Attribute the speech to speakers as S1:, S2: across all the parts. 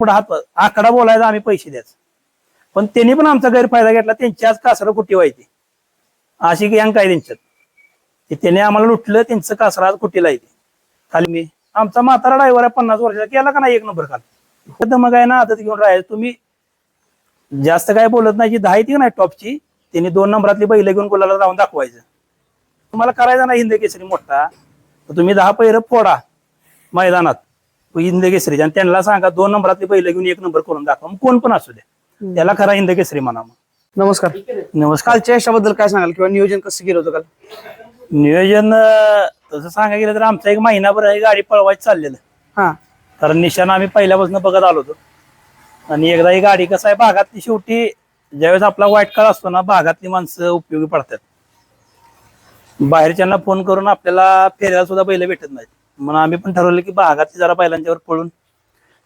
S1: पुढे हात आकडा बोलायचा आम्ही पैसे द्यायचं. पण त्यांनी पण आमचा गैरफायदा घेतला त्यांची आज कासरं कुठे व्हायची? अशी गँग काय त्यांच्यात. ते त्याने आम्हाला लुटलं त्यांचं कासरा आज कुठेला येते खाली मी आमचा म्हातारा ड्रायव्हर आहे पन्नास वर्षाचा. केला का नाही एक नंबर खाली? दमक मग आहे ना आदत घेऊन राहायचं. तुम्ही जास्त काय बोलत नाही जी दहा येते नाही टॉपची त्यांनी दोन नंबरातली बैल घेऊन गुलाला जाऊन दाखवायचं. तुम्हाला करायचा नाही हिंद केसरी मोठा. तर तुम्ही दहा पैर फोडा मैदानात. हिंद केसरी आणि त्यांना सांगा दोन नंबरातली बैल घेऊन एक नंबर करून दाखवा. मग कोण पण असू द्या त्याला खरा हिंद केसरी म्हणा मग.
S2: नमस्कार.
S1: नमस्कार.
S2: कालच्या यशाबद्दल काय सांगाल किंवा नियोजन कसं केलं होतं काल?
S1: नियोजन तसं सांगायला गेलं तर आमचा एक महिनाभर ही गाडी पळवायचं चाललेलं.
S2: हा.
S1: कारण निशाण आम्ही पहिल्यापासून बघत आलो होतो. आणि एकदा ही गाडी कसं आहे भागातली शेवटी ज्यावेळेस आपला वाईट काळ असतो ना भागातली माणसं उपयोगी पडतात. बाहेरच्यांना फोन करून आपल्याला फेऱ्याला सुद्धा बैल भेटत नाहीत. मग आम्ही पण ठरवलं की भागातली जरा बैलांच्यावर पळून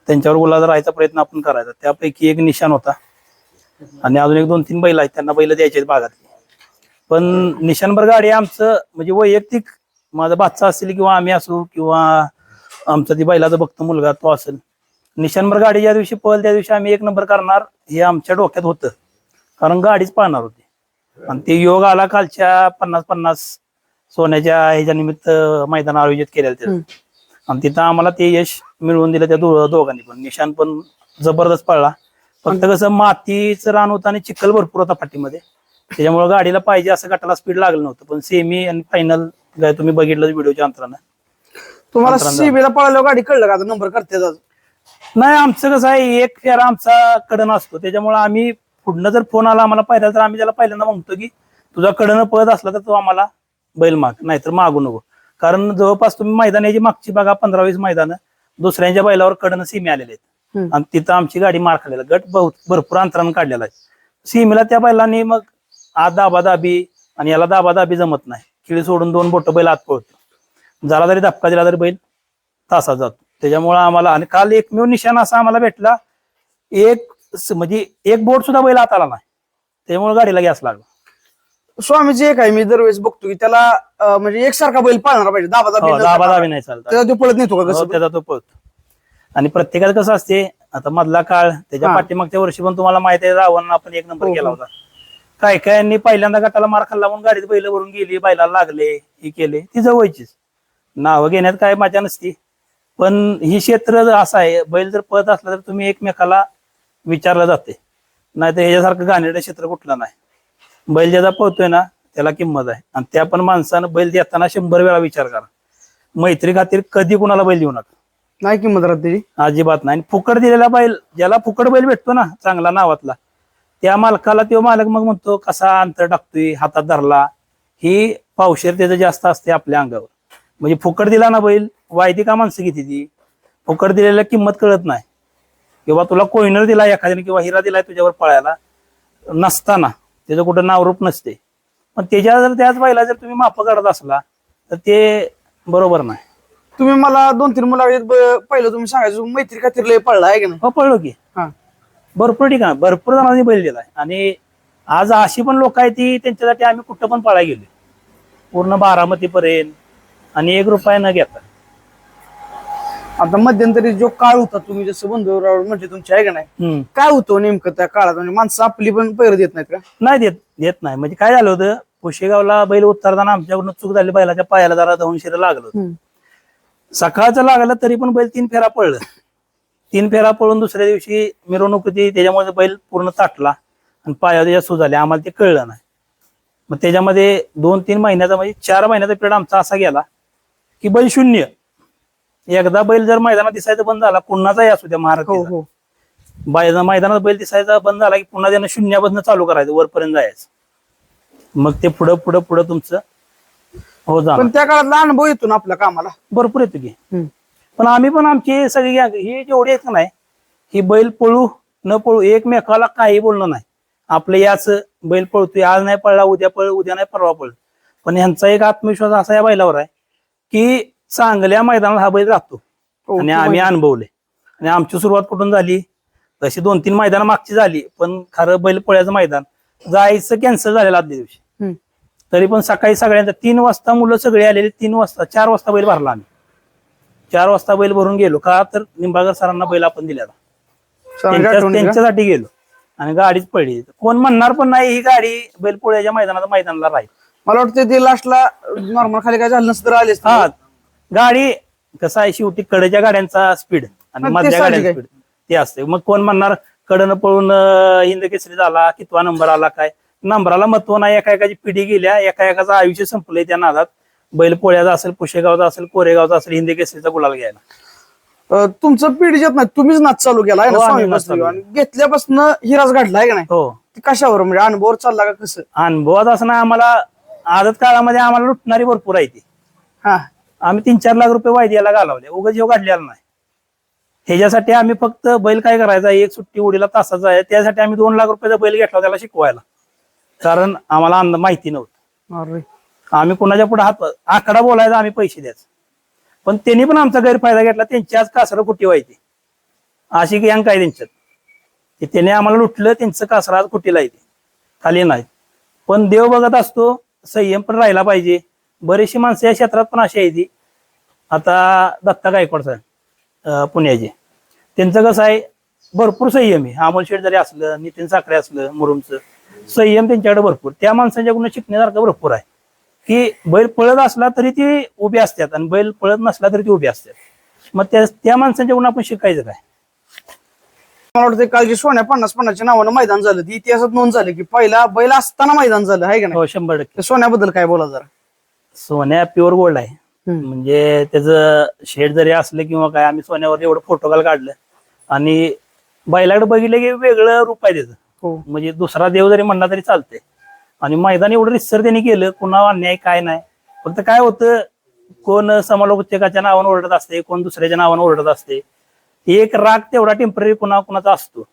S1: त्यांच्यावर गुलाल राहायचा प्रयत्न आपण करायचा. त्यापैकी एक निशाण होता. आणि अजून एक दोन तीन बैल आहेत. त्यांना बैल द्यायचे आहेत भागातली पण निशाणभर गाडी आमचं म्हणजे वैयक्तिक माझा बादचा असेल किंवा आम्ही असू किंवा आमचा ती बैलाचा बघतो मुलगा तो असेल. निशाणभर गाडी ज्या दिवशी पळेल त्या दिवशी आम्ही एक नंबर करणार हे आमच्या डोक्यात होतं. कारण गाडीच पाहणार होती. आणि ते योग आला कालच्या पन्नास पन्नास सोन्याच्या ह्याच्या निमित्त मैदान आयोजित केलेलं त्याचं आणि तिथं आम्हाला ते यश मिळवून दिलं त्या दो- दोघांनी पण. निशान पण जबरदस्त पळला. फक्त कसं मातीचं रान होतं आणि चिखल भरपूर होता पाठीमध्ये. त्याच्यामुळे गाडीला पाहिजे असं गटाला स्पीड लागलं नव्हतं. पण सेमी आणि फायनल तुम्ही बघितलं व्हिडिओच्या अंतरानं.
S2: तुम्हाला
S1: अंतरानं
S2: सीबीला पळाल्यावर गाडी कळलं का? आता नंबर करते आज
S1: नाही आमचं कसं आहे एक फेरा आमचा कडन असतो. त्याच्यामुळे आम्ही पुढनं जर फोन आला आम्हाला पाहिला तर आम्ही त्याला पहिल्यांदा म्हणतो की तुझा कडनं पळत असला तर तो आम्हाला बैल माग नाहीतर मागू नको. कारण जवळपास तुम्ही मैदान याची मागची बघा पंधरा वीस मैदान दुसऱ्यांच्या बैलावर कडनं सीमे आलेले आहेत. आणि तिथं आमची गाडी मार खाल्लेला गट बहुत भरपूर अंतरानं काढलेला आहे. सीमेला त्या बैलांनी मग आत दाबा दाबी आणि याला दाबा दाबी जमत नाही. खिळी सोडून दोन बोट बैल आत पळतो. झाला तरी धपका दिला तरी बैल तासात जातो. त्याच्यामुळं आम्हाला आणि काल एकमेव निशाण असा आम्हाला भेटला एक म्हणजे एक बोट सुद्धा बैल आत आला नाही. त्याच्यामुळे गाडीला गॅस लागला.
S2: स्वामीची एक आहे मी दरवेळेस बघतो की त्याला अं, म्हणजे एकसारखा बैल पाळणार पाहिजे दाबा
S1: हो, दाबा दाबी नाही चालत.
S2: त्याचा तो पळत नाही तो का
S1: हो,
S2: कसं?
S1: त्याचा तो पळतो. आणि प्रत्येकाला कसं असते आता मधला काळ त्याच्या
S2: हा.
S1: पाठीमागच्या वर्षी पण तुम्हाला माहिती आहे रावण आपण एक नंबर
S2: हो,
S1: केला
S2: हो.
S1: होता. काय काय यांनी पहिल्यांदा गटाला मार खाल्ला म्हणून गाडीत बैल भरून गेली बैलाला लागले हे केले ती जवळचीच. नावं घेण्यात काय मजा नसती. पण ही क्षेत्र जर असं आहे बैल जर पळत असला तर तुम्ही एकमेकाला विचारलं जाते. नाही तर ह्याच्यासारखं गाण्याचं क्षेत्र कुठलं नाही. बैल ज्याचा पळतोय ना त्याला किंमत आहे. आणि त्या पण माणसानं बैल देताना शंभर वेळा विचार करा. मैत्री खातीर कधी कुणाला बैल देऊ नका.
S2: नाही किंमत राहत
S1: अजिबात नाही. आणि फुकट दिलेला बैल ज्याला फुकट बैल भेटतो ना चांगला नावातला त्या मालकाला तो मालक मग म्हणतो कसा अंतर टाकतोय हातात धरला ही पावशेर त्याचं जास्त असते आपल्या अंगावर. म्हणजे फुकट दिला ना बैल वायदी का माणसं किती ती? फुकट दिलेल्या किंमत कळत नाही. किंवा तुला कोयनर दिला एखाद्याने किंवा हिरा दिलाय तुझ्यावर पळायला नसताना. त्याचं कुठं नावरूप नसते. पण त्याच्या जर त्याच बैला जर तुम्ही माप काढत असला तर ते बरोबर नाही.
S2: तुम्ही मला दोन तीन मुलाखतीत ब- पहिलं तुम्ही सांगायचं मैत्री खातीर लय पळला आहे की नाही?
S1: हो पळलो की.
S2: हा.
S1: भरपूर ठिकाण भरपूर जणांनी बैल दिलाय. आणि आज अशी पण लोक आहेत ती त्यांच्यासाठी आम्ही कुठं पण पळायला गेलो पूर्ण बारामती पर्यंत आणि एक रुपया न घेता.
S2: आता मध्यंतरी जो काळ होता तुम्ही जसं बंधुराव म्हणजे तुमची आहे का नाही. काय होतं नेमकं त्या काळात? म्हणजे माणसं आपली पण पैर देत नाहीत का?
S1: नाही देत देत नाही. म्हणजे काय झालं होतं पुशेगावला बैल उतरताना आमच्याकडून चूक झाली बैलाच्या पायाला जरा दोन शिरं लागलं. सकाळचं लागलं तरी पण बैल तीन फेरा पळलं. तीन फेरा पळून दुसऱ्या दिवशी मिरवणूक होती त्याच्यामुळे बैल पूर्ण ताटला आणि पाया त्याच्या सूज झाले आम्हाला ते कळलं नाही. मग त्याच्यामध्ये दोन तीन महिन्याचा म्हणजे चार महिन्याचा पिरियड आमचा असा गेला की बैल शून्य. एकदा बैल जर मैदानात दिसायचं बंद झाला कुणाचाही असू द्या
S2: हो
S1: महाराष्ट्र
S2: हो.
S1: बाय- मैदानात बैल दिसायचा बंद झाला की पुन्हा त्यानं शून्यापासून चालू करायचं वरपर्यंत जायचं. मग ते पुढं पुढं पुढं तुमचं हो जा
S2: पण त्या काळातला अनुभव येतो ना आपल्या कामाला.
S1: भरपूर येतो की. पण आम्ही पण आमची सगळी गॅंग ही जेवढी आहेत का नाही ही बैल पळू न पळू एकमेकाला काही बोलणं नाही. आपलं याच बैल पळतोय आज नाही पळला उद्या पळ उद्या नाही परवा पळ. पण ह्यांचा एक आत्मविश्वास असा या बैलावर आहे की चांगल्या मैदानात हा बैल राहतो. आणि आम्ही. अनुभवले आणि आमची सुरुवात कुठून झाली? तशी दोन तीन मैदान मागची झाली पण खरं बैल पळ्याचं मैदान. जायचं कॅन्सल झालेलं आदल्या दिवशी. तरी पण सकाळी सगळ्यांचा तीन वाजता मुलं सगळे आलेले तीन वाजता चार वाजता बैल भरला आम्ही. चार वाजता बैल भरून गेलो. का तर निंबाळकर सरांना बैल आपण
S2: का?
S1: त्यांच्यासाठी गेलो. आणि गाडीच पडली. कोण म्हणणार पण नाही ही गाडी बैलपोळ्याच्या मैदानात मैदानाला राहील.
S2: मला वाटतं ते लास्टला नॉर्मल खाली काय झालं नसतं तर आले असते.
S1: हा गाडी कसं आहे शेवटी कडेच्या गाड्यांचा स्पीड आणि
S2: हा, ते
S1: मधल्या
S2: साहजिक
S1: गाड्यांचा
S2: आहे.
S1: स्पीड ते असते मग कोण म्हणणार कडनं पळून अं, हिंद केसरी झाला कितवा नंबर आला काय? नंबराला महत्त्व नाही एका एकाची पिढी गेल्या एका एकाचं आयुष्य संपलंय त्या नादात. बैल पोळ्याचा असेल पुशेगावचा असेल कोरेगावचा असेल हिंदी केसरीचा गुलाल घ्यायला.
S2: अं, तुमचं पिढीच्यात नाही तुम्हीच नाच चालू केला आहे ना
S1: हो, आम्ही
S2: स्वामी
S1: नाच
S2: बसरी.
S1: चालू
S2: आणि घेतल्यापासून हिराज घडला आहे का नाही?
S1: हो.
S2: ते कशावर म्हणजे अनुभवावर चालला का कसं?
S1: अनुभवात असं आम्हाला आदत काळामध्ये आम्हाला लुटणारी भरपूर आहे ती.
S2: हा.
S1: आम्ही तीन चार लाख रुपये वायद्याला घालवले. उगाच जेव काढलेला नाही. ह्याच्यासाठी आम्ही फक्त बैल काय करायचा एक सुट्टी उडीला तासाचा आहे. त्यासाठी आम्ही दोन लाख रुपयाचा बैल घेतला त्याला शिकवायला. कारण आम्हाला अंद माहिती नव्हतं. आम्ही कोणाच्या पुढे हात आकडा बोलायचा आम्ही पैसे द्यायचे. पण त्यांनी पण आमचा गैरफायदा घेतला. त्यांची आज कासरं कुठे व्हायची? अशी गँग काय त्यांच्यात. त्याने आम्हाला लुटलं त्यांचं कासरा आज कुठेला येते खाली नाही. पण देव बघत असतो संयम पण राहिला पाहिजे. बरेचशी माणसं या क्षेत्रात पण अशी आहे ती आता दत्ता गायकवाड साहेब पुण्याचे. त्यांचं कसं आहे भरपूर संयम आहे. अमोल शेठ जरी असलं नितीन साखरे असलं मुरुमचं संयम त्यांच्याकडे भरपूर. त्या माणसांच्याकडून शिकण्यासारखं भरपूर आहे. की बैल पळत असला तरी ती उभी असतात आणि बैल पळत नसला तरी ती उभी असतात. मग त्या त्या माणसांच्याकडून आपण शिकायचं काय?
S2: मला वाटतं काल जे सोन्या पन्नास पन्नासच्या नावानं मैदान झालं ती इतिहासात नोंद झाली की पहिला बैल असताना मैदान झालं आहे का नाही?
S1: हो शंभर टक्के.
S2: सोन्याबद्दल काय बोला जरा?
S1: सोन्या प्युअर गोल्ड आहे. म्हणजे त्याचं शेड जरी असलं किंवा काय आम्ही सोन्यावर एवढं फोटो काढलं. आणि बैलाकडे बघितलं की वेगळं रूप आहे त्याचं.
S2: हो.
S1: म्हणजे दुसरा देव जरी म्हणला तरी चालते आणि मैदान एवढं रिसर त्यांनी केलं कुणा अन्याय काय नाही. फक्त काय होतं कोण समालोचकाच्या नावानं ओरडत असते कोण दुसऱ्याच्या नावानं ओरडत असते. एक राग तेवढा टेंपररी कुणा कुणाचा असतो.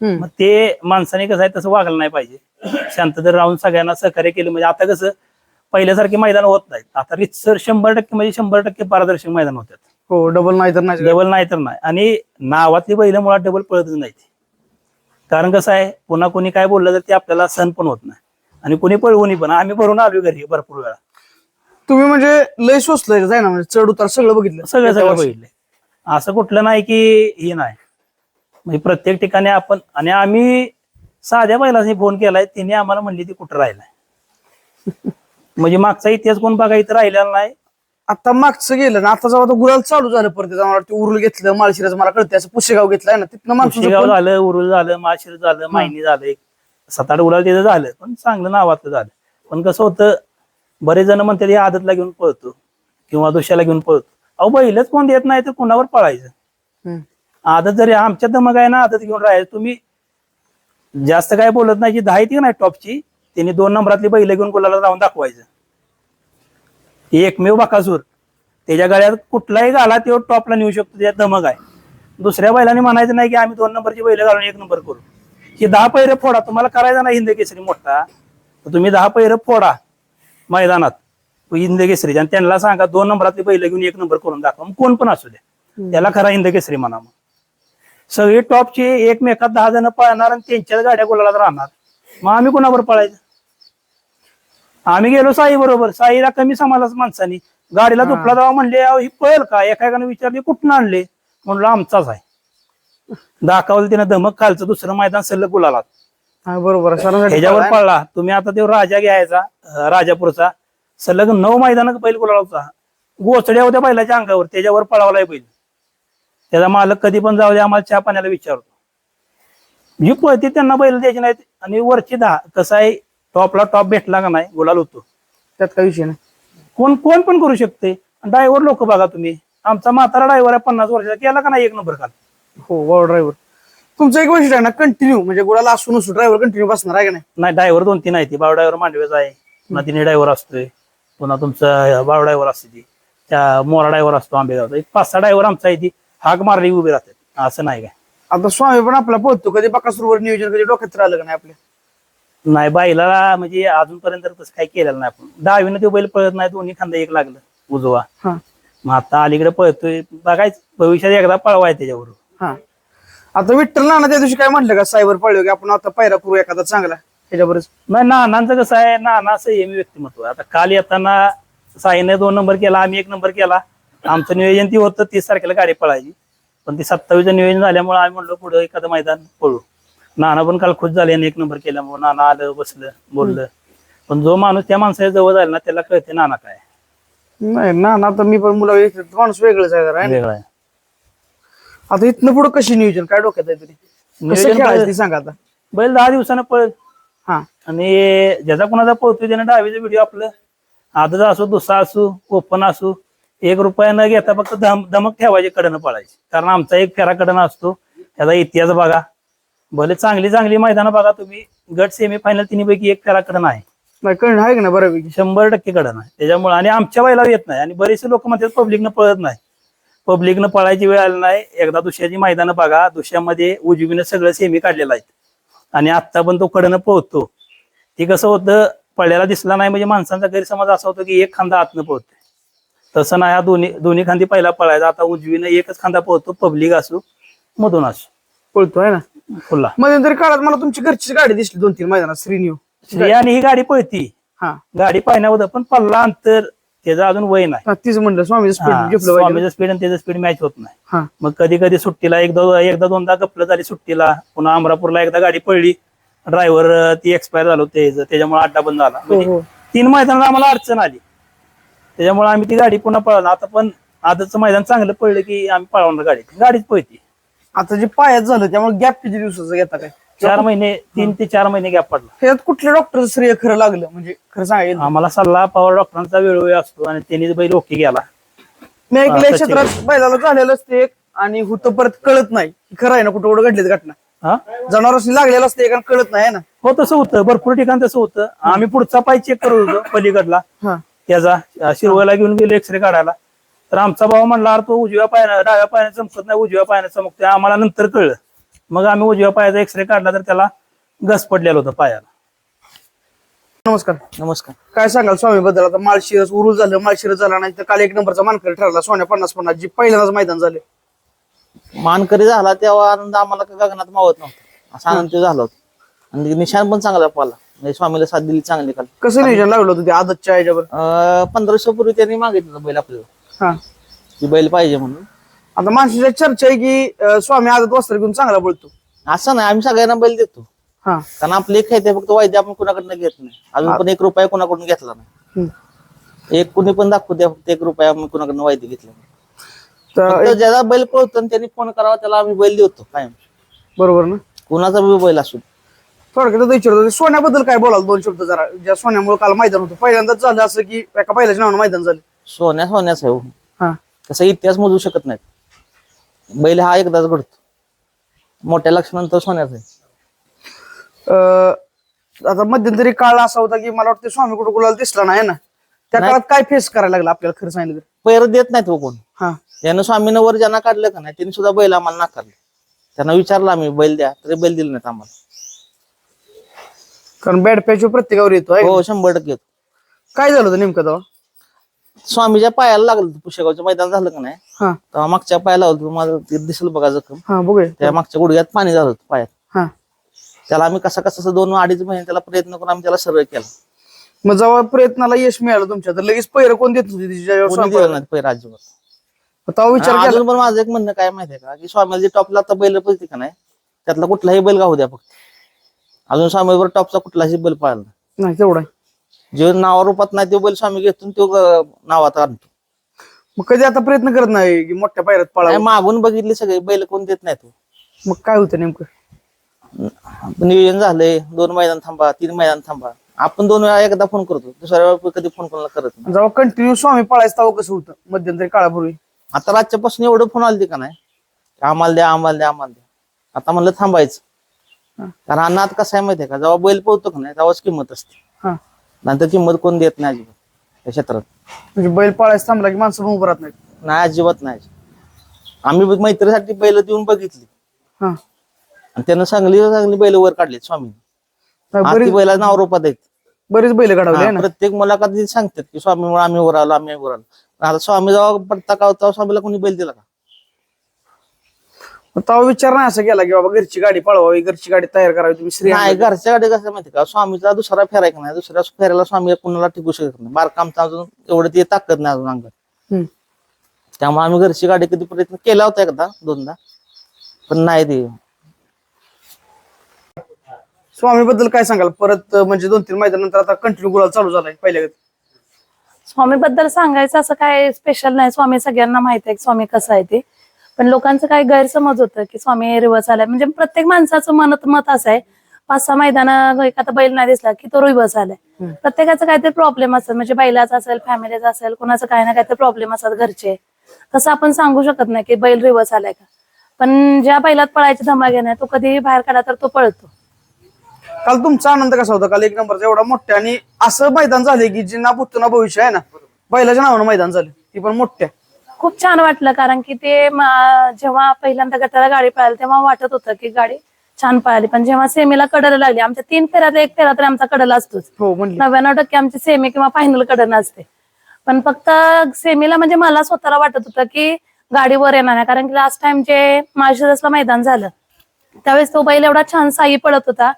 S1: मग ते माणसाने कसं आहे तसं वागायला नाही पाहिजे. शांततेत राहून सगळ्यांना सहकार्य केलं. म्हणजे आता कसं पहिल्यासारखे मैदान होत नाहीत. आता रितसर शंभर टक्के म्हणजे शंभर टक्के पारदर्शक मैदान होतात
S2: हो डबल नाही तर नाही
S1: डबल नाही तर नाही. आणि नावातली बैल मुळात डबल पळतच नाही ती. कारण कसं आहे पुन्हा कोणी काय बोललं तर ते आपल्याला सण पण होत नाही. आणि कोणी पळवूनही पण. आम्ही भरून आलो घरी भरपूर वेळा.
S2: तुम्ही म्हणजे लय सोचलंय जाय ना म्हणजे चढ उतार सगळं बघितलं.
S1: सगळं सगळं बघितलंय. असं कुठलं नाही की हे नाही. म्हणजे प्रत्येक ठिकाणी आपण आणि आम्ही साध्या बैलाने फोन केलाय तिने आम्हाला म्हणली ती कुठं राहिलाय. म्हणजे मागचा इतिहास कोण बघा इथं राहिलेला नाही.
S2: आता मागचं गेलं ना आता जेव्हा आता गुलाल चालू झालं परत त्याचं मला वाटतं उरुल घेतलं माळशिराचं मला कळतं असं पुशेगाव घेतलंय ना तिथनं
S1: शेगाव झालं उरुल झालं माशिर झालं मायनी झालं एक सात आठ उलाल त्याचं झालं पण चांगलं नावातलं झालं. पण कसं होतं बरेच जण म्हणतात हे आदतला घेऊन पळतो किंवा दुसऱ्याला घेऊन पळतो. अहो बैलच कोण देत नाही तर कुणावर पळायचं. आदत जरी आमच्या दमक आहे ना आदत घेऊन राहायचं तुम्ही जास्त काय बोलत नाही जी दहा येते नाही टॉपची त्यांनी दोन नंबरातली बैल घेऊन गुलाला जाऊन दाखवायचं. हे एकमेव बाकासूर. त्याच्या गळ्यात कुठलाही गाला तो टॉपला नेऊ शकतो त्याच्यात धमक आहे. दुसऱ्या बैलाने म्हणायचं नाही की आम्ही दोन नंबरची बैल घालून एक नंबर करू. हे दहा पैरे फोडा. तुम्हाला करायचा नाही हिंद केसरी मोठा. तर तुम्ही दहा पैरे फोडा मैदानात. हिंद केसरी आणि त्यांना सांगा दोन नंबरातली बैल घेऊन एक नंबर करून दाखवा. मग कोण पण असू द्या. त्याला खरा हिंद केसरी म्हणा मग. सगळे टॉपचे एकमेकात दहा जण पळणार आणि त्यांच्याच गाड्या गोलाला राहणार. मग आम्ही कोणावर पळायचं? आम्ही गेलो साई बरोबर. साईला कमी समाजाच माणसानी. गाडीला दुपला जावा म्हणले अहो ही पळेल का? एका एकाने विचारले कुठून आणले? म्हणलं आमचाच आहे. दाखवलं तिनं धमक खालचं दुसरं मैदान सलग गुलाला
S2: हा बरोबर. सरांसाठी
S1: ह्याच्यावर
S2: पळाला.
S1: पळला. तुम्ही आता तो राजा घ्यायचा अं, राजापूरचा. सलग नऊ मैदानात बैल गुलाला होता गोचड्या होत्या बैलाच्या अंगावर. त्याच्यावर पळावलाय बैल. त्याचा मालक कधी पण जाऊ दे आम्हाला चहा पाण्याला विचारतो. जी पळते त्यांना बैल द्यायची नाहीत. आणि वरची दहा कसं आहे टॉपला टॉप भेटला का नाही गुलाल होतो.
S2: त्यात काही विषय नाही.
S1: कोण कोण पण करू शकते. ड्रायव्हर लोक बघा तुम्ही. आमचा म्हातारा ड्रायव्हर आहे पन्नास वर्षाचा. केला का नाही एक नंबर काल?
S2: हो वाव ड्रायव्हर. तुमचं एक वैशिष्ट्य आहे ना कंटिन्यू म्हणजे गुलाला असून असू ड्रायव्हर कंटिन्यू बसणार आहे का नाही?
S1: नाही ड्रायव्हर दोन तीन आहे ती. बाव ड्रायव्हर मांडवेचा आहे. पुन्हा तिने ड्रायव्हर असतोय. पुन्हा तुमचा बाव ड्रायव्हर असते ती. त्या मोरा ड्रायव्हर असतो आंबेगावचा. एक पाच सहा ड्रायव्हर आमचा आहे ती. हाक मारली उभे राहतात. असं नाही काय.
S2: आता स्वामी पण आपला पोहतो कधी बकासूरवर नियोजन कधी डोक्यात राहिलं का नाही आपल्या?
S1: नाही बैलाला म्हणजे अजूनपर्यंत तसं काही केलेलं नाही आपण. डावीनं ते बैल पळत नाही दोन्ही खांदा एक लागलं उजवा.
S2: हा.
S1: मग आता अलीकडे पळतोय बघायचं भविष्यात एकदा पळवाय त्याच्यावर
S2: हा. आता विठ्ठल नाना त्या दिवशी काय म्हटलं का सायबर पळलो की आपण आता पायरा करू एखादा चांगला ह्याच्याबरोबर
S1: नाही नानांचं कसं आहे नाना संयमी व्यक्तिमत्व आहे. आता काल येताना साईने दोन नंबर केला आम्ही एक नंबर केला. आमचं नियोजन ती होतं तीस तारखेला गाडी पळायची. पण ती सत्तावीसचं नियोजन झाल्यामुळे आम्ही म्हणलो पुढे एखादं मैदान पळू. नाना पण काल खुश झाले आणि एक नंबर केल्यामुळे नाना आलं बसलं बोललं. पण जो माणूस त्या माणसाच्या जवळ जाईल ना त्याला कळते नाना काय
S2: नाही ना ना आता मी पण मुला माणूस वेगळंच आहे जरा है ना?
S1: वेगळा आहे.
S2: आता इथनं पुढे कशी नियोजन? काय डोक्यात आहे तरी? कसं
S1: नियोजन
S2: खेळायचं
S1: काय-
S2: ते सांगा आता.
S1: बैल दहा दिवसानं पळ.
S2: हा.
S1: आणि ज्याचा कोणाचा पळतोय त्याने डावीचा व्हिडिओ आपलं. आदचा असो दुसरा असो ओपन असो एक रुपया न घेता फक्त धम धमक ठेवायची कडनं पळायची. कारण आमचा एक फेरा कडनं असतो. त्याचा इतिहास बघा. भले चांगली चांगली मैदानं बघा तुम्ही. गट सेमी फायनल तिन्हीपैकी एक फेरा कडनं आहे
S2: नाही कळण आहे का ना बऱ्यापैकी?
S1: शंभर टक्के कडन आहे त्याच्यामुळे आणि आमच्या बैलावर येत नाही. आणि बरेचसे लोक म्हणतात पब्लिकनं पळत नाही. पब्लिकनं पळायची वेळ आली नाही. एकदा दुसऱ्याची मैदानं बघा. दुसऱ्यामध्ये उजवीनं सगळं सेमी काढलेलं आहे आणि आत्ता पण तो कडनं पळतो. ते कसं होतं पळल्याला दिसला नाही म्हणजे माणसांचा गैरसमज असा होतो की एक खांदा आतनं पळतोय. तसं नाही. हा दोन्ही दोन्ही खांदी पहिला पळायचा. आता उजवीनं एकच खांदा पळतो. पब्लिक असो मधून असो.
S2: पळतो आहे ना?
S1: खुल्ला
S2: मध्यंतरी काळात मला तुमची घरचीच गाडी दिसली दोन तीन मैदानात. श्रीन्यू
S1: आणि ही गाडी पळती.
S2: हा.
S1: गाडी पाहण्यावर पण पल्ला अंतर. त्याचं अजून वय नाही.
S2: तीच म्हणलं स्वामीचं स्पीड
S1: स्वामीचं स्पीड आणि त्याचं स्पीड मॅच होत नाही. मग कधी कधी सुट्टीला एकदा एकदा दोनदा गपलं झाली सुट्टीला. पुन्हा अमरापूरला एकदा गाडी पडली. ड्रायव्हर ती एक्सपायर झालो त्याचं त्याच्यामुळे अड्डा बंद झाला.
S2: हो
S1: म्हणजे
S2: हो.
S1: तीन मैदानात आम्हाला अडचण आली. त्याच्यामुळे आम्ही ती गाडी पुन्हा पळवलं आता पण आजचं मैदान चांगलं पडलं की आम्ही पळवणार गाडी. गाडीच पळती.
S2: आता जे पायात झालं त्यामुळे गॅप किती दिवसाचा घेता काय?
S1: चार महिने तीन ते चार महिने गॅप पडला.
S2: ह्यात कुठल्या डॉक्टर श्रेय खरं लागलं? म्हणजे खरं सांगेल
S1: आम्हाला सल्ला पवार डॉक्टरांचा वेळोवेळी असतो आणि त्यांनी बैल ओके गेला
S2: मी ऐकलंय
S1: सचिन.
S2: क्षेत्रात बैलाला झालेलं असते एक आणि होतं परत कळत नाही. की खरं आहे ना कुठं कुठं घडलीच घटना?
S1: हा?
S2: जनावरांनी लागलेलं असते एका कळत नाही है ना?
S1: हो तसं होतं. भरपूर ठिकाण तसं होतं. आम्ही पुढचा पाय चेक करत होतो पलीकडला. त्याचा अं, शिरवळला घेऊन गेलो एक्सरे काढायला. तर आमचा भाऊ म्हणला "अरे तो उजव्या पायानं डाव्या पायाने चमकत नाही उजव्या पायाने चमकते आम्हाला नंतर कळलं. मग आम्ही उजव्या पायाचा एक्सरे काढला तर त्याला घस पडलेलं होतं पायाला.
S2: नमस्कार.
S3: नमस्कार.
S2: काय सांगाल स्वामी बद्दल आता माळशिरस उरुल झालं माळशिरस झाला नाही तर काल एक नंबरचा मानकरी ठरला सोन्या पन्नास पन्नास जी पहिल्यांदाच मैदान झाले.
S3: मानकरी झाला तेव्हा आनंद आम्हाला काही गगनात मावत नव्हता. असा आनंद तो झाला होता. आणि निशाण पण चांगला पाला म्हणजे स्वामीला साथ दिली चांगली काल.
S2: कसं नियोजन लागलं होतं ते आदतच्या ह्याच्यावर?
S3: अं, पंधरा वर्षापूर्वी त्यांनी मागितलं होतं बैल आपल्याला.
S2: हा.
S3: की बैल पाहिजे म्हणून.
S2: आता माणसाच्या चर्चा आहे की अं, स्वामी आदत वस्त्र घेऊन चांगला बोलतो
S3: असं नाही आम्ही सगळ्यांना बैल देतो.
S2: हा.
S3: कारण आपले एक खायते फक्त वायदे आपण कुणाकडनं घेत नाही. अजून पण एक रुपया कोणाकडून घेतला नाही.
S2: हम्म.
S3: एक कुणी पण दाखवू द्या फक्त एक रुपया आम्ही कुणाकडनं वायदे घेतला नाही.
S2: तर
S3: फक्त ज्याला बैल पळतो आणि त्यांनी फोन करावा त्याला आम्ही बैल देतो कायम.
S2: बरोबर ना?
S3: कुणाचा बी बैल असू दे.
S2: थोडक्यात विचारतो सोन्याबद्दल काय बोलाल दोन शब्द जरा? ज्या सोन्यामुळे काल मैदान होतं. पहिल्यांदाच झालं असं की एका पहिल्याच्या नावानं मैदान झालं.
S3: सोन्या सोन्याच आहे हो.
S2: हा.
S3: तसा इतिहास मोजू शकत नाहीत. बैल हा एकदाच घडतो. मोठ्या लक्षणानंतर सोन्याचा आहे.
S2: अं, आता मध्यंतरी काळ असा होता की मला वाटतं स्वामी कुठं कुणाला दिसला नाही ना? त्या काळात काय फेस करायला लागलं आपल्याला खरं सांगितलं तर?
S3: पैर देत नाहीत हो कोण.
S2: हा.
S3: यानं स्वामीनं वर ज्यांना काढलं का नाही त्यांनी सुद्धा बैल आम्हाला नाकारले. त्यांना विचारलं आम्ही बैल द्या. तरी बैल दिले नाहीत आम्हाला.
S2: कारण बॅड पॅच प्रत्येकावर येतो आहे?
S3: हो शंभर टक्के येतो.
S2: काय झालं होतं नेमकं तेव्हा?
S3: स्वामीच्या पायाला लागलं होतं पुष्यगावचं मैदान झालं का नाही?
S2: हा.
S3: तेव्हा मागच्या पायाला होतं ते दिसेल बघा जखम.
S2: हा बघूया
S3: त्या मागच्या गुडघ्यात पाणी झालं होतं पायात.
S2: हा.
S3: त्याला आम्ही कसा कसा असं दोन अडीच महिने त्याला प्रयत्न करून आम्ही त्याला सरळ केला.
S2: मग जेव्हा प्रयत्नाला यश मिळालं तुमच्या तर लगेच पैर कोण देत होती तिच्या
S3: कोणी दिलं नाही पैर अजिबात.
S2: तेव्हा विचार केला.
S3: अजून पण माझं एक म्हणणं काय माहितीये का? की स्वामीला जे टॉपला आता बैल पळते का नाही त्यातला कुठलाही बैल गाहू द्या फक्त. अजून स्वामीवर टॉपचा कुठलाही बैल पाळला नाही.
S2: तेवढा.
S3: जे नावा रूपात नाही तो बैल स्वामी घेतो आणि तो नावात आणतो.
S2: मग कधी आता प्रयत्न करत नाही की मोठ्या पायऱ्यात पळावं?
S3: मागून बघितले सगळे बैल कोण देत नाही तो.
S2: मग काय होतं नेमकं?
S3: नियोजन झालंय दोन मैदान थांबा तीन मैदान थांबा. आपण दोन वेळा एकदा फोन करतो दुसऱ्या वेळा कधी फोन कोणाला करत नाही.
S2: जेव्हा कंटिन्यू स्वामी पळायचं तेव्हा कसं होतं? मध्यंतरी काळापूर्वी?
S3: आता रातच्यापासून एवढं फोन आलते का नाही? आम्हाला द्या आम्हाला द्या आम्हाला द्या. आता म्हणलं थांबायचं.
S2: हा.
S3: कारण नाद कसा आहे माहितीये का? जेव्हा बैल पोहतो का नाही तेव्हाच किंमत असते.
S2: हा.
S3: नंतर किंमत कोण देत नाही अजिबात? या क्षेत्रात.
S2: म्हणजे बैल पळायचं थांबला की माणसं पण उभं राहत नाहीत.
S3: नाही अजिबात नाही. आम्ही बघ- मैत्रीसाठी बैल देऊन बघितली.
S2: हा.
S3: आणि त्यानं चांगली चांगली बैल वर काढली स्वामी
S2: बरीच
S3: बैला नाव रूपात आहेत
S2: बरीच बैल काढवली
S3: हा,
S2: ना?
S3: प्रत्येक मुलाखतीत सांगतात की स्वामीमुळे आम्ही वर आलो आम्ही वर आलो. आता स्वामी जेव्हा पडता का होता स्वामीला कोणी बैल दिला का?
S2: तेव्हा विचार नाही असं केला की बाबा घरची गाडी पळवावी घरची गाडी तयार करावी तुम्ही श्री
S3: नाही घरच्या गाडी कसं माहिती का? स्वामीचा दुसरा फेरा आहे का नाही दुसऱ्या फेऱ्याला स्वामी कुणाला टिकू शकत नाही. बारकामचा अजून एवढं ते ताकद नाही अजून अंगात. त्यामुळे आम्ही घरची गाडी कधी प्रयत्न केला होता एकदा दोनदा पण नाही ते.
S2: स्वामी बद्दल काय सांगाल? परत म्हणजे दोन तीन मैदानानंतर आता कंटिन्यू गुलाल चालू झालाय पहिल्या.
S4: स्वामी बद्दल सांगायचं असं काय स्पेशल नाही. स्वामी सगळ्यांना माहीत आहे की स्वामी कसं आहे ते. पण लोकांचं काय गैरसमज होतं की स्वामी रिवर्स आलाय. म्हणजे प्रत्येक माणसाचं मत मत असं आहे. पाच सहा मैदान एखादा बैल नाही दिसला की तो रिवर्स आलाय. प्रत्येकाचं काहीतरी प्रॉब्लेम असेल म्हणजे बैलाचा असेल फॅमिलीचा असेल कोणाचं काही ना काहीतरी प्रॉब्लेम असतात घरचे. तसं आपण सांगू शकत नाही की बैल रिवर्स आलाय का. पण ज्या बैलात पळायची धमाक नाही तो कधीही बाहेर काढला तर तो पळतो.
S2: काल तुमचा आनंद कसा होता? काल एक नंबरचा एवढा मोठ्या आणि असं मैदान झाले की जे ना भूत ना भविष्य आहे ना. बैलाच्या नावानं मैदान झालं ती पण मोठ्या.
S4: खूप छान वाटलं कारण की ते जेव्हा पहिल्यांदा गटाला गाडी पळाली तेव्हा वाटत होतं की गाडी छान पळाली. पण जेव्हा सेमीला कडला लागली आमच्या तीन फेऱ्यात एक फेरा तरी आमचा कडला असतोच.
S2: हो
S4: नव्याण्णव टक्के आमची सेमी किंवा फायनल कडन असते. पण फक्त सेमीला म्हणजे मला स्वतःला वाटत होतं की गाडी वर येणार नाही कारण की लास्ट टाइम जे माळशिरसला मैदान झालं त्यावेळेस तो बैल एवढा छान साई पडत होता.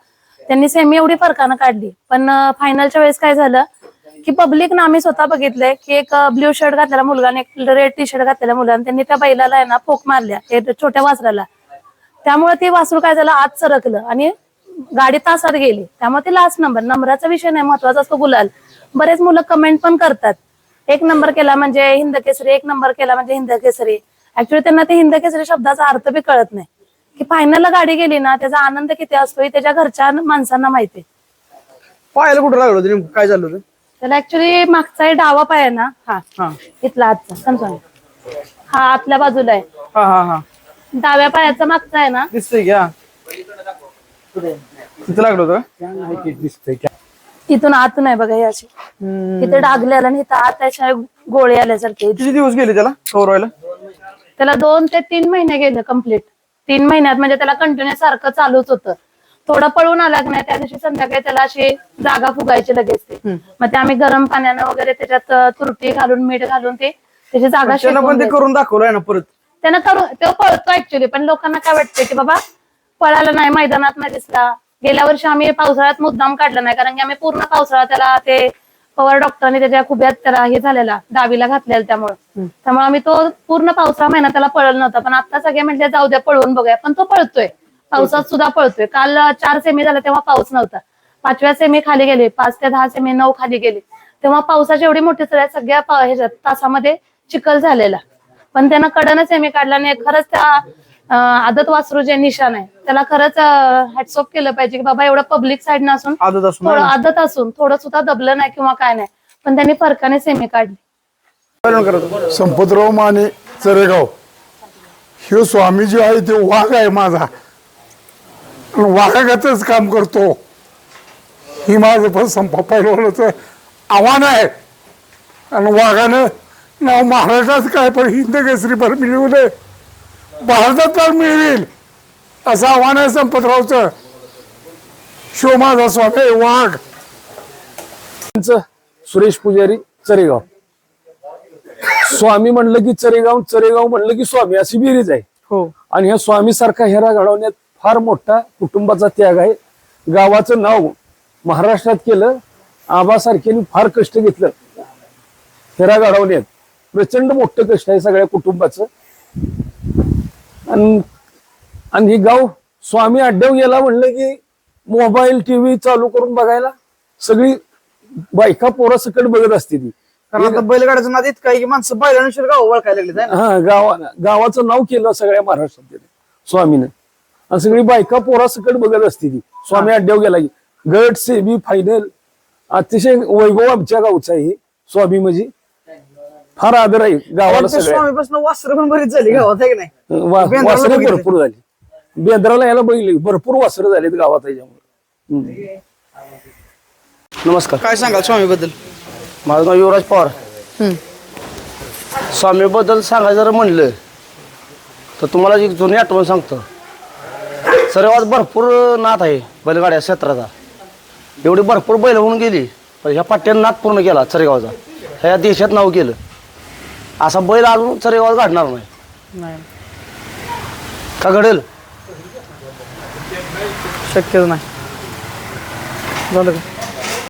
S4: त्यांनी सेमी एवढी फरकानं काढली. पण फायनलच्या वेळेस काय झालं की पब्लिक ना आम्ही स्वतः बघितलंय की एक ब्ल्यू शर्ट घातलेला मुलगा आणि एक रेड टी शर्ट घातलेल्या मुलाने त्यांनी त्या बैलाला आहे ना फोक मारल्या छोट्या वासराला. त्यामुळे ते वासरू काय झालं आत सरकलं आणि गाडी तासात गेली. त्यामुळे ते लास्ट नंबर नंबराचा विषय नाही महत्त्वाचा असतो गुलाल. बरेच मुलं कमेंट पण करतात. एक नंबर केला म्हणजे हिंद केसरी एक नंबर केला म्हणजे हिंद केसरी. ऍक्च्युली त्यांना ते हिंद केसरी शब्दाचा अर्थ बी कळत नाही. की फायनलला गाडी गेली ना त्याचा आनंद किती असतो त्याच्या घरच्या माणसांना माहिती आहे.
S2: कुठं लागलो होतं काय झालं होतं?
S4: त्याला ऍक्च्युली मागचा एक डावा पाय आहे ना हा
S2: हा.
S4: इथला आजचा समजा. हा आतल्या बाजूला आहे.
S2: हा हा हा.
S4: डाव्या पायाचा मागचा आहे ना.
S2: दिसतंय की तिथं लागलं होतं का?
S4: तिथून आतून आहे बघा हे अशी. इथे डागलेला आणि इथं आत अशा गोळे आल्यासारखे.
S2: किती दिवस गेले त्याला कवर व्हायला
S4: त्याला दोन ते तीन महिने गेले कंप्लीट तीन महिन्यात म्हणजे त्याला कंटिन्यू सारखं चालूच होतं. थोडं पळून आला की नाही त्या दिवशी संध्याकाळी त्याला अशी जागा फुगायची लगेच ते. मग ते आम्ही गरम पाण्यानं वगैरे त्याच्यात तुरटी घालून मीठ घालून ते त्याची जागा
S2: पण ते. करून दाखवलंय ना परत.
S4: त्यानं करून तो पळतो ऍक्च्युली पण लोकांना काय वाटतं की बाबा पळाला नाही मैदानात नाही दिसला. गेल्या वर्षी आम्ही पावसाळ्यात मुद्दाम काढला नाही कारण की आम्ही पूर्ण पावसाळा त्याला ते पवार डॉक्टरने त्याच्या खुब्यात त्याला हे झालेला दावीला घातलेला त्यामुळे. त्यामुळे आम्ही तो पूर्ण पावसाळा महिना त्याला पळला नव्हता पण आता सगळे म्हटले जाऊ द्या पळवून बघूया. पण तो पळतोय. पावसात सुद्धा पळतोय. काल चार सेमी झाला तेव्हा पाऊस नव्हता. पाचव्या सेमी खाली गेले पाच ते दहा सेमी नऊ खाली गेले. तेव्हा पावसाची एवढी मोठी सगळ्या सगळ्या ह्याच्यात तासामध्ये चिखल झालेला. पण त्यानं कडनं सेमी काढला नाही. खरंच त्या आदत वासरू जे निशाण आहे त्याला खरंच हॅटसॉप केलं पाहिजे की बाबा एवढं पब्लिक साईड नसून
S2: आदत असून
S4: थोडं आदत असून थोडं सुद्धा दबलं नाही किंवा काय नाही. पण त्यांनी फरकाने सेमी काढली.
S5: संपतराव माने चरेगाव. ह्यो स्वामी जो आहे ते वाघ आहे माझा. वाघागतच काम करतो. ही माझं पण संप पैलवानाचं आव्हान आहे. आणि वाघानं नाव महाराष्ट्रात काय पण हिंद केसरी भर मिळवू नये. भारतात पण मिळवेल. असं आव्हान आहे संपतरावचं. शिव माझा स्वामी आहे, वाघ.
S6: सुरेश पुजारी चरेगाव. स्वामी म्हणलं की चरेगाव चरेगाव म्हणलं की स्वामी अशी बिरीज आहे.
S2: हो.
S6: आणि ह्या स्वामी सारखा हेरा घडवण्यात फार मोठा कुटुंबाचा त्याग आहे. गावाचं नाव महाराष्ट्रात केलं आबासारख्यांनी फार कष्ट घेतलं. हेरा घडवण्यात प्रचंड मोठं कष्ट आहे सगळ्या कुटुंबाचं. आणि आणि हे गाव स्वामी अड्ड्यावर गेला म्हणलं की मोबाईल टीव्ही चालू करून बघायला सगळी बायका पोरं सकट बघत असते ती.
S2: कारण बैलगाड्याचं नाद इतकं आहे की माणसं बैलानुसार गाव ओळखायला लागले
S6: हा गावा गावाचं नाव केलं सगळ्या महाराष्ट्रात स्वामीनं. आणि सगळी बायका पोरा सकट बघत असते ती. स्वामी अड्ड्यावर गेला की गट सेमी फायनल अतिशय वैभव आमच्या गावचा आहे हे, स्वामी म्हणजे. फार आदर आहे गावाला सगळ्या.
S2: स्वामीपासून वासर पण बरीच झाली गावात आहे की नाही?
S6: वा-
S2: बेंद्राला
S6: वासरं
S2: बघितलं.
S6: भरपूर झाली. बेंद्राला यायला बघितली. भरपूर वासरं झालीत गावात त्याच्यामुळे.
S7: नमस्कार.
S2: काय सांगाल स्वामी बद्दल
S7: माझं नाव युवराज पवार. स्वामीबद्दल सांगायचं जर म्हणलं तर तुम्हाला एक जुनी आठवण सांगतो. सर्वात भरपूर नात आहे बैलगाड्या क्षेत्राचा. एवढी भरपूर बैल होऊन गेली पण ह्या पाट्यानं नात पूर्ण केला चरेगावचा ह्या देशात नाव केलं. असा बैल अजून चरेगावात नाही.
S2: नाही.
S7: का घडेल?
S2: शक्यच नाही. झालं का?